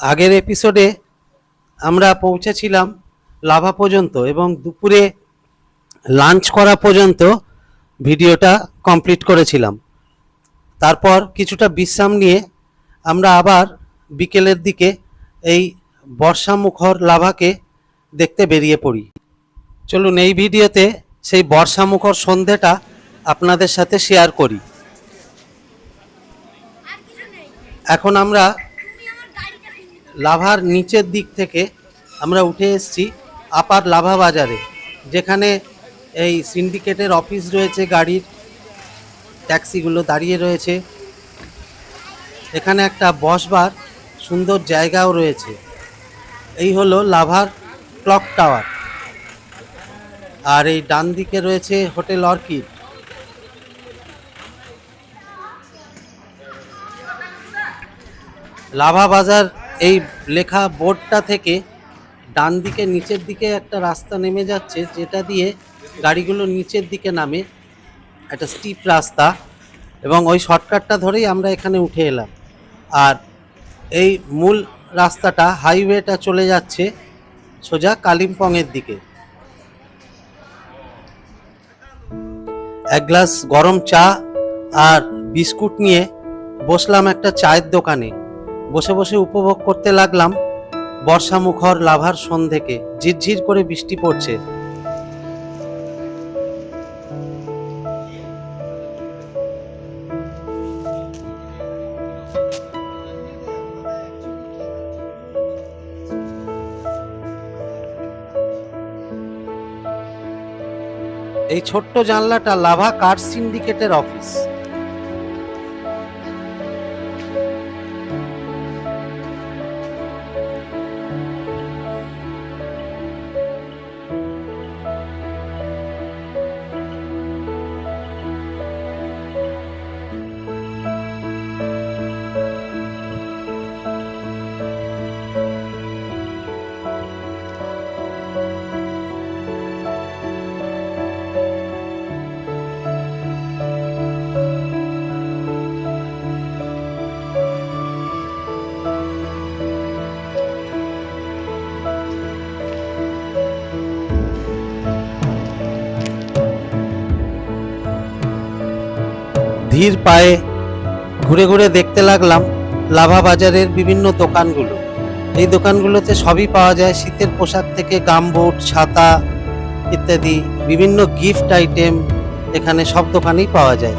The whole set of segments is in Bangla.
আগের এপিসোডে আমরা পৌঁছেছিলাম লাভা পর্যন্ত এবং দুপুরে লাঞ্চ করা পর্যন্ত ভিডিওটা কমপ্লিট করেছিলাম। তারপর কিছুটা বিশ্রাম নিয়ে আমরা আবার বিকেলের দিকে এই বর্ষামুখর লাভাকে দেখতে বেরিয়ে পড়ি। চলুন এই ভিডিওতে সেই বর্ষামুখর সন্ধেটা আপনাদের সাথে শেয়ার করি। এখন আমরা লাভার নিচের দিক থেকে আমরা উঠে এসেছি আপার লাভা বাজারে, যেখানে এই সিন্ডিকেটের অফিস রয়েছে, গাড়ির ট্যাক্সিগুলো দাঁড়িয়ে রয়েছে। এখানে একটা বসবার সুন্দর জায়গাও রয়েছে। এই হলো লাভার ক্লক টাওয়ার। আর এই ডান দিকে রয়েছে হোটেল অর্কিড। লাভা বাজার এই লেখা বোর্ডটা থেকে ডান দিকে, নিচের দিকে একটা রাস্তা নেমে যাচ্ছে, যেটা দিয়ে গাড়িগুলো নিচের দিকে নামে। একটা স্টিপ রাস্তা এবং ওই শর্টকাটটা ধরেই আমরা এখানে উঠে এলাম। আর এই মূল রাস্তাটা, হাইওয়েটা চলে যাচ্ছে সোজা কালিম্পংয়ের দিকে। এক গ্লাস গরম চা আর বিস্কুট নিয়ে বসলাম একটা চায়ের দোকানে। বসে বসে উপভোগ করতে লাগলাম বর্ষামুখর লাভার সন্ধেকে ঝিরঝির করে বৃষ্টি পড়ছে। এই ছোট্ট জানলাটা লাভা কার সিন্ডিকেটের অফিস? ধীর পায়ে ঘুরে ঘুরে দেখতে লাগলাম লাভা বাজারের বিভিন্ন দোকানগুলো। এই দোকানগুলোতে সবই পাওয়া যায়। শীতের পোশাক থেকে গামবুট, ছাতা ইত্যাদি, বিভিন্ন গিফট আইটেম এখানে সব দোকানেই পাওয়া যায়।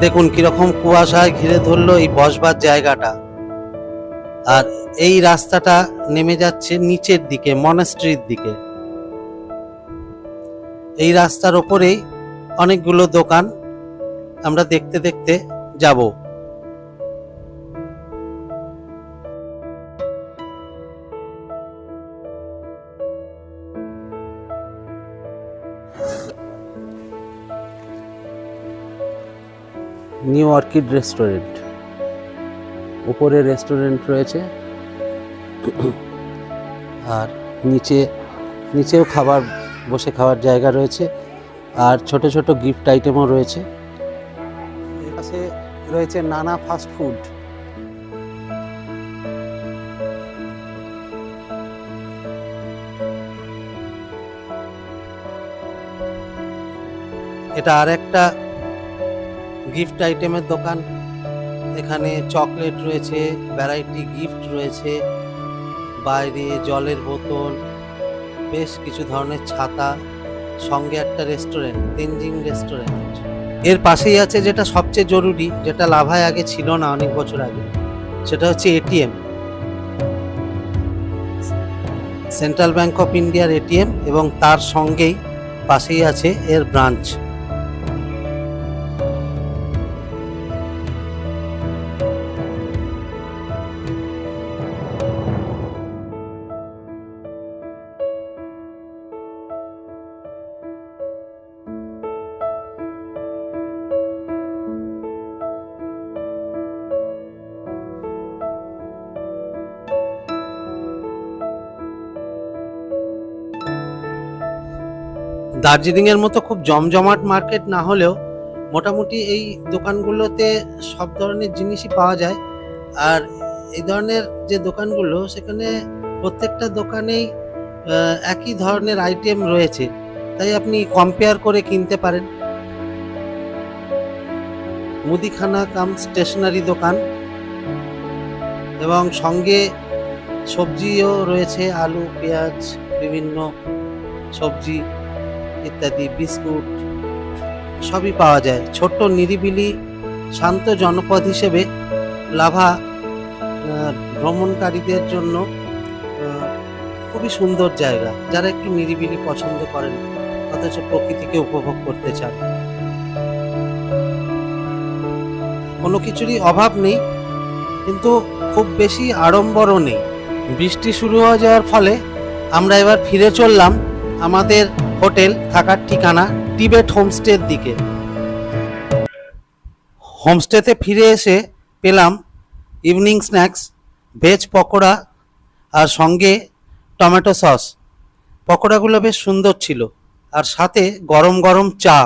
দেখুন কীরকম কুয়াশায় ঘিরে ধরলো এই বসবার জায়গাটা। আর এই রাস্তাটা নেমে যাচ্ছে নিচের দিকে, মনাস্ট্রির দিকে। এই রাস্তার ওপরেই অনেকগুলো দোকান আমরা দেখতে দেখতে যাব। New orchid restaurant. উপরে রেস্টুরেন্ট রয়েছে। আর নিচে, নিচেও খাবার, বসে খাওয়ার জায়গা রয়েছে। আর ছোট ছোট গিফট আইটেমও রয়েছে। রয়েছে নানা ফাস্ট ফুড এটা আর একটা গিফট আইটেমের দোকান। এখানে চকলেট রয়েছে ভ্যারাইটি গিফট রয়েছে, বাইরে জলের বোতল, বেশ কিছু ধরনের ছাতা, সঙ্গে একটা রেস্টুরেন্ট তেনজিং রেস্টুরেন্ট এর পাশেই আছে যেটা সবচেয়ে জরুরি, যেটা লাভায় আগে ছিল না অনেক বছর আগে, সেটা হচ্ছে এটিএম। সেন্ট্রাল ব্যাঙ্ক অফ ইন্ডিয়ার এটিএম এবং তার সঙ্গেই পাশেই আছে এর ব্রাঞ্চ। দার্জিলিংয়ের মতো খুব জমজমাট মার্কেট না হলেও মোটামুটি এই দোকানগুলোতে সব ধরনের জিনিসই পাওয়া যায়। আর এই ধরনের যে দোকানগুলো, সেখানে প্রত্যেকটা দোকানেই একই ধরনের আইটেম রয়েছে। তাই আপনি কম্পেয়ার করে কিনতে পারেন। মুদিখানা কাম স্টেশনারি দোকান এবং সঙ্গে সবজিও রয়েছে, আলু, পেঁয়াজ, বিভিন্ন সবজি। ইত্যাদি, বিস্কুট সবই পাওয়া যায়। ছোট্ট নিরিবিলি শান্ত জনপদ হিসেবে লাভা ভ্রমণকারীদের জন্য খুবই সুন্দর জায়গা। যারা একটু নিরিবিলি পছন্দ করেন, অথচ প্রকৃতিকে উপভোগ করতে চান। কোনো কিছুরই অভাব নেই, কিন্তু খুব বেশি আড়ম্বরও নেই। বৃষ্টি শুরু হয়ে যাওয়ার ফলে আমরা এবার ফিরে চললাম আমাদের হোটেল থাকার ঠিকানা টিবেট হোমস্টের দিকে। হোমস্টেতে ফিরে এসে পেলাম ইভিনিং স্ন্যাক্স, ভেজ পকোড়া আর সঙ্গে টমেটো সস। পকোড়াগুলো বেশ সুন্দর ছিল আর সাথে গরম গরম চা।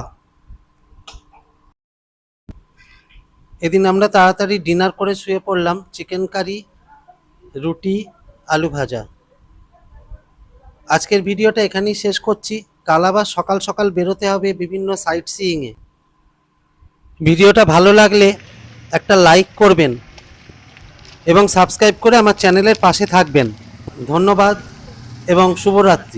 এদিন আমরা তাড়াতাড়ি ডিনার করে শুয়ে পড়লাম চিকেন কারি, রুটি, আলু ভাজা। আজকের ভিডিওটা এখানেই শেষ করছি। কাল আবার সকাল সকাল বেরোতে হবে বিভিন্ন সাইট সিইংয়ে ভিডিওটা ভালো লাগলে একটা লাইক করবেন এবং সাবস্ক্রাইব করে আমার চ্যানেলের পাশে থাকবেন। ধন্যবাদ এবং শুভরাত্রি।